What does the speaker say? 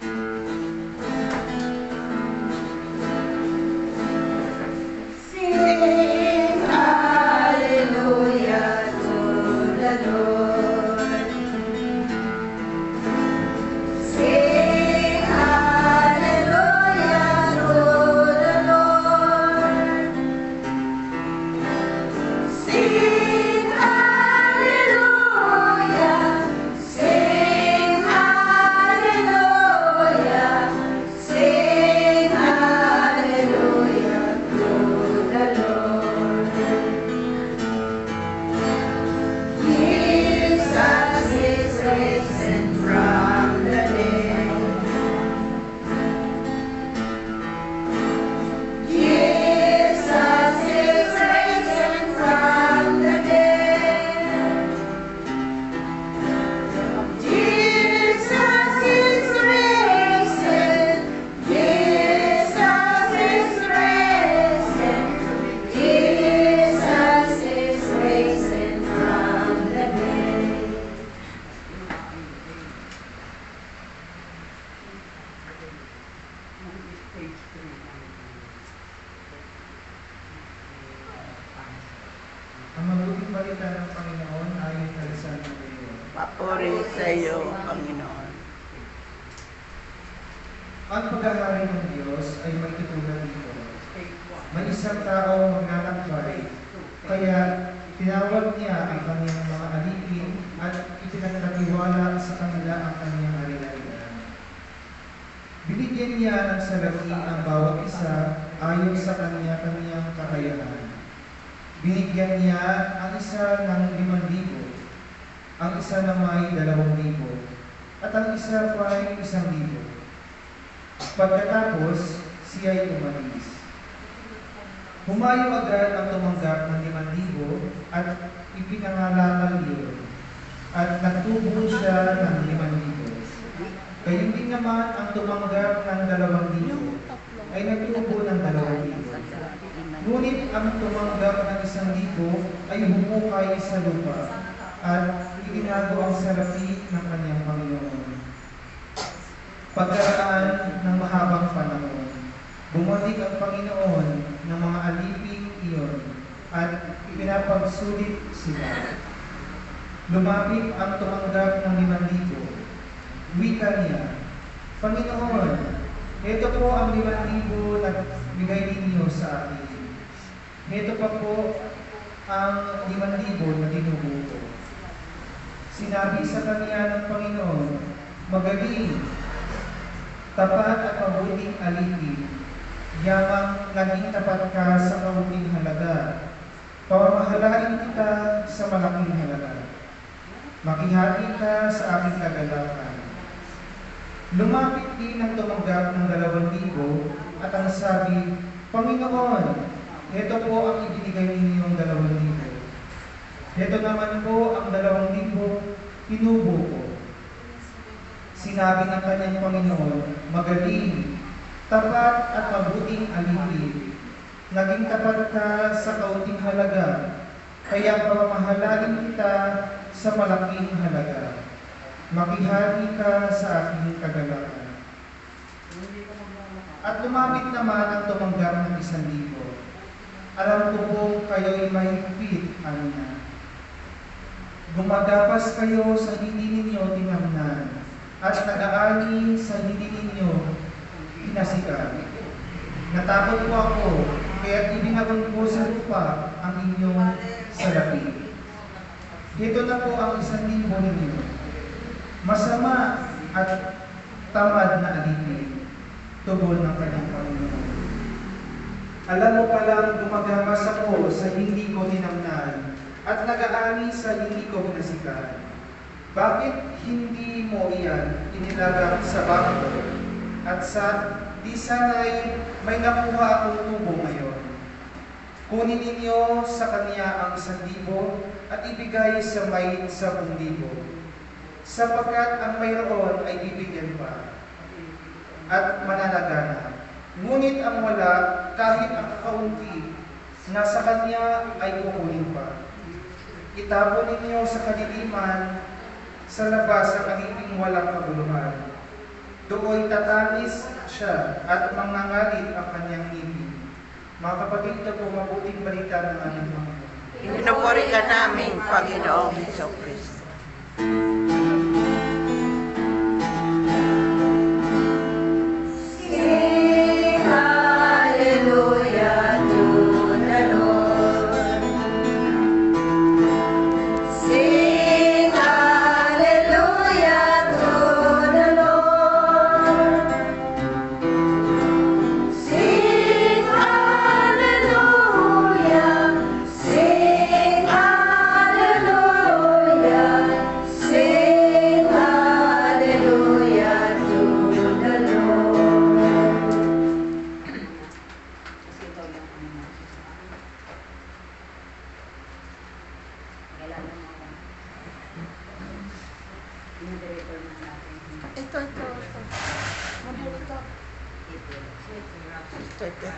嗯。Balita ng Panginoon ayon kay San Mateo. Papuri sa iyo, Panginoon. Ang paghahari ng Diyos ay may tutulad dito. May isang tao magnanakbay, kaya tinawag niya ang kanyang mga alipin at ipinagkatiwala sa kanila ang kanyang ari-arian. Binigyan niya ng salapi ang bawat isa ayon sa kanya-kanyang kakayahan. Binigyan niya ang isa ng limang libo, ang isa na may dalawang libo, at ang isa pa ay isang libo. Pagkatapos, siya ay umalis. Humayo agad ang tumanggap ng limang libo at ipinangalangan iyon. At nagtubo siya ng limang libo. Gayun din naman ang tumanggap ng dalawang libo ay nagtubo ng dalawang libo. Ngunit ang tumanggap ng isang libo ay humukay sa lupa at ibinago ang salapi ng kanyang Panginoon. Pagkaraan ng mahabang panahon, bumalik ang Panginoon ng mga aliping iyon at pinapagsulit sila. Lumapit ang tumanggap ng limang libo. Wika niya, Panginoon, ito po ang limang libo na bigay ninyo sa akin. Ito pa po ang limang libo na dinubo ko. Sinabi sa kanya ng Panginoon, Magaling, tapat at mabuting alipin, yamang naging tapat ka sa kaunting halaga. Pamamahalain kita sa malaking halaga. Makihati ka sa aking kagalakan. Lumapit din ang tumanggap ng dalawang libo at ang sabi, Panginoon, ito po ang ibinigay ninyong dalawang libo. Ito naman po ang dalawang libo, pinubo ko. Sinabi ng kanyang Panginoon, magaling, tapat at mabuting alipin. Naging tapat ka sa kaunting halaga, kaya pamamahalagin kita sa malaking halaga. Makihati ka sa aking kagalakan. At lumapit naman ang tumanggap ng isang libo. Alam ko po kayo'y mahigpit, ano na. Gumagapas kayo sa hindi ninyo tinamnan at nag-aani sa hindi ninyo pinasikan. Natakot po ako, kaya ibinabang ko sa lupa ang inyong salapi. Dito na po ang isang libo ninyo. Masama at tamad na alipin, tubol ng kanyang Panginoon. Alam mo palang gumagamas ako sa hindi ko tinamnan at nag-aani sa hindi ko pinasikan. Bakit hindi mo iyan inilagang sa bangko at sa di sana'y may nakuha akong tubo ngayon? Kunin ninyo sa kanya ang isang libo at ibigay sa may sabong libo, sapagkat ang mayroon ay bibigyan pa at mananagana. Ngunit ang wala, kahit ang kakaunti, nasa Kanya ay kukunin pa. Itapon ninyo sa kadiliman, sa labas ang aliping walang kaguluhan. Dooy tatanis siya at mangangalit ang kanyang ibig. Mga kapatid na po, mabuting balita ng aming mga. Pinupuri ka namin, Panginoong Heso Kristo. Aleluya. Wala na naman. Moderator na natin. Ito, ito, ito. Moderator. Ito, ito.